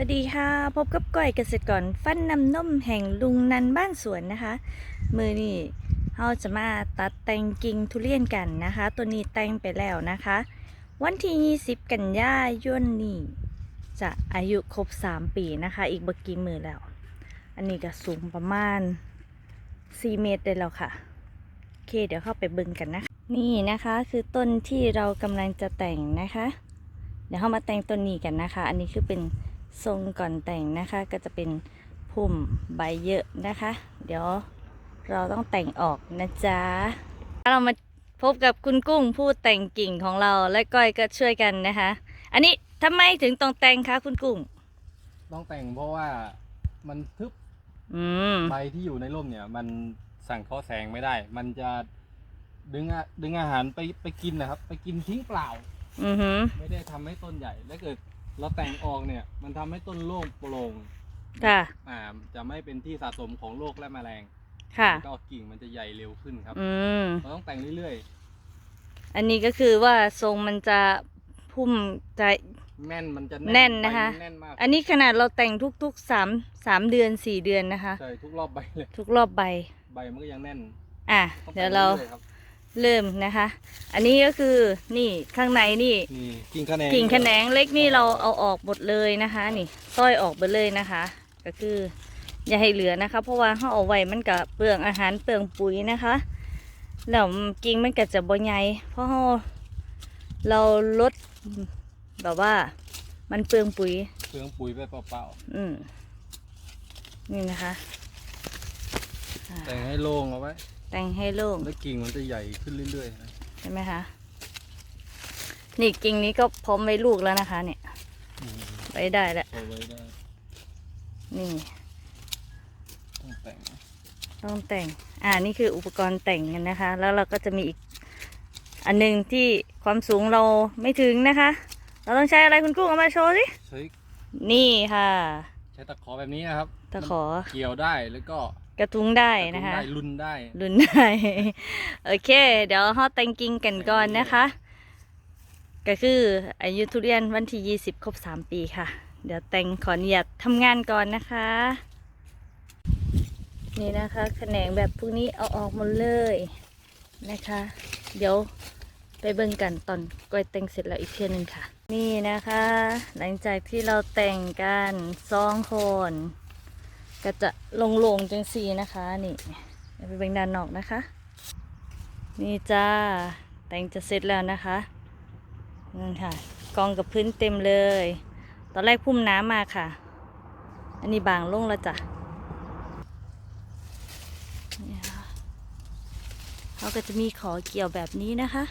วัสดีค่ะ พบกับก้อยเกษตรกรฟันน้ำนมแห่งลุงนันบ้านสวนนะคะ มือนี่เราจะมาตัดแต่งกิ่งทุเรียนกันนะคะ ตัวนี้แต่งไปแล้วนะคะ วันที่ 20 กันยายนนี่จะอายุครบ 3 ปีนะคะ อีกบกี่มือแล้ว อันนี้ก็สูงประมาณ 4 เมตรได้แล้วค่ะโอเค เดี๋ยวเข้าไปบิ่งกันนะคะนี่นะคะคือต้นที่เรากำลังจะแต่งนะคะ เดี๋ยวเข้ามาแต่งต้นนี้กันนะคะ อันนี้คือเป็น ทรงก่อนแต่งนะคะก็จะเป็นพุ่มใบเยอะนะคะ เดี๋ยวเราต้องแต่งออกนะจ๊ะเรามาพบกับคุณกุ้งผู้แต่งกิ่งของเราและก้อยก็ช่วยกันนะคะ อันนี้ทำไมถึงต้องแต่งคะคุณกุ้ง ต้องแต่งเพราะว่ามันทึบอืมใบที่อยู่ในร่มเนี่ย มันสั่งเคราะห์แสงไม่ได้ มันจะดึงอะดึงอาหารไปไปกินนะครับ ไปกินทิ้งเปล่า อือหือ ไม่ได้ทำให้ต้นใหญ่แล้วเกิด เราแต่งออกเนี่ย มันทำให้ต้นโล่งโปร่งค่ะ อ่าจะไม่เป็นที่สะสมของโรคและแมลงค่ะ ก็กิ่งมันจะใหญ่เร็วขึ้นครับอืม เราต้องแต่งเรื่อยอันนี้ก็คือว่าทรงมันจะพุ่มจะ ๆ แน่นมันจะแน่นนะคะ ใบมัแน่นมากอันนี้ขนาดเราแต่งทุกๆสามสามเดือนสี่เดือนนะคะ ใช่ทุกรอบใบเลยทุกรอบใบ ใบมันก็ยังแน่นอะ ต้องเดี๋ยวแต่งเรา อยๆครับ เริ่มนะคะ อันนี้ก็คือนี่ข้างในนี่ นี่กิ่งคะแนนกิ่งแขนงเล็กนี่เราเอาออกหมดเลยนะคะ นี่ต้อยออกไปเลยนะคะ ก็คืออย่าให้เหลือนะคะ เพราะว่าเขาเอาไว้มันกับเปลืองอาหารเปลืองปุ๋ยนะคะแล้วกิ่งมันก็จะบ่ใหญ่เพราะเราเราลดแบบว่า มันเปลืองปุ๋ยเครื่องปุ๋ยไปเปล่าอืมนี่นะคะอ่าๆ แต่งให้โล่งเอาไว้ แต่งให้โล่ง แล้วกิ่งมันจะใหญ่ขึ้นเรื่อยๆนะใช่ไหมคะ นี่กิ่งนี้ก็พร้อมไว้ลูกแล้วนะคะ เนี่ย อืมไว้ได้แล้ว เอาไว้ได้นี่ ต้องแต่งต้องแต่ง อ่า นี่คืออุปกรณ์แต่งกันนะคะ แล้วเราก็จะมีอีก อันหนึงที่ความสูงเราไม่ถึงนะคะ เราต้องใช้อะไรคุณกุ้งเอามาโชว์สิ ใช้นี่ค่ะ ใช้ตะขอแบบนี้นะครับ ตะขอมันเกี่ยวได้แล้วก็ กระทุ้งได้กรนะคะได้รุนได้รุนได้ โอเค เดี๋ยวเราแต่งกิ่งกันก่อนนะคะ ก็คืออายุทุเรียนวันที่ 20 ครบ 3 ปีค่ะ เดี๋ยวแต่งขออนุญาตทำงานก่อนนะคะ นี่นะคะแขนงแบบพวกนี้เอาออกหมดเลยนะคะ เดี๋ยวไปเบิ่งกันตอนก้อยแต่งเสร็จแล้วอีกเทื่อหนึงค่ะ นี่นะคะ หลังจากที่เราแต่งกันสองคน ก็จะโลงๆจังสีนะคะนี่ไปเบ่งด้านนอกนะคะ นี่จ้าแต่งจะเสร็จแล้วนะคะนั่นค่ะกองกับพื้นเต็มเลย ตอนแรกพุ่มน้ำมาค่ะ อันนี้บางลงแล้วจ้ะเขาก็จะมีขอเกี่ยวแบบนี้นะคะ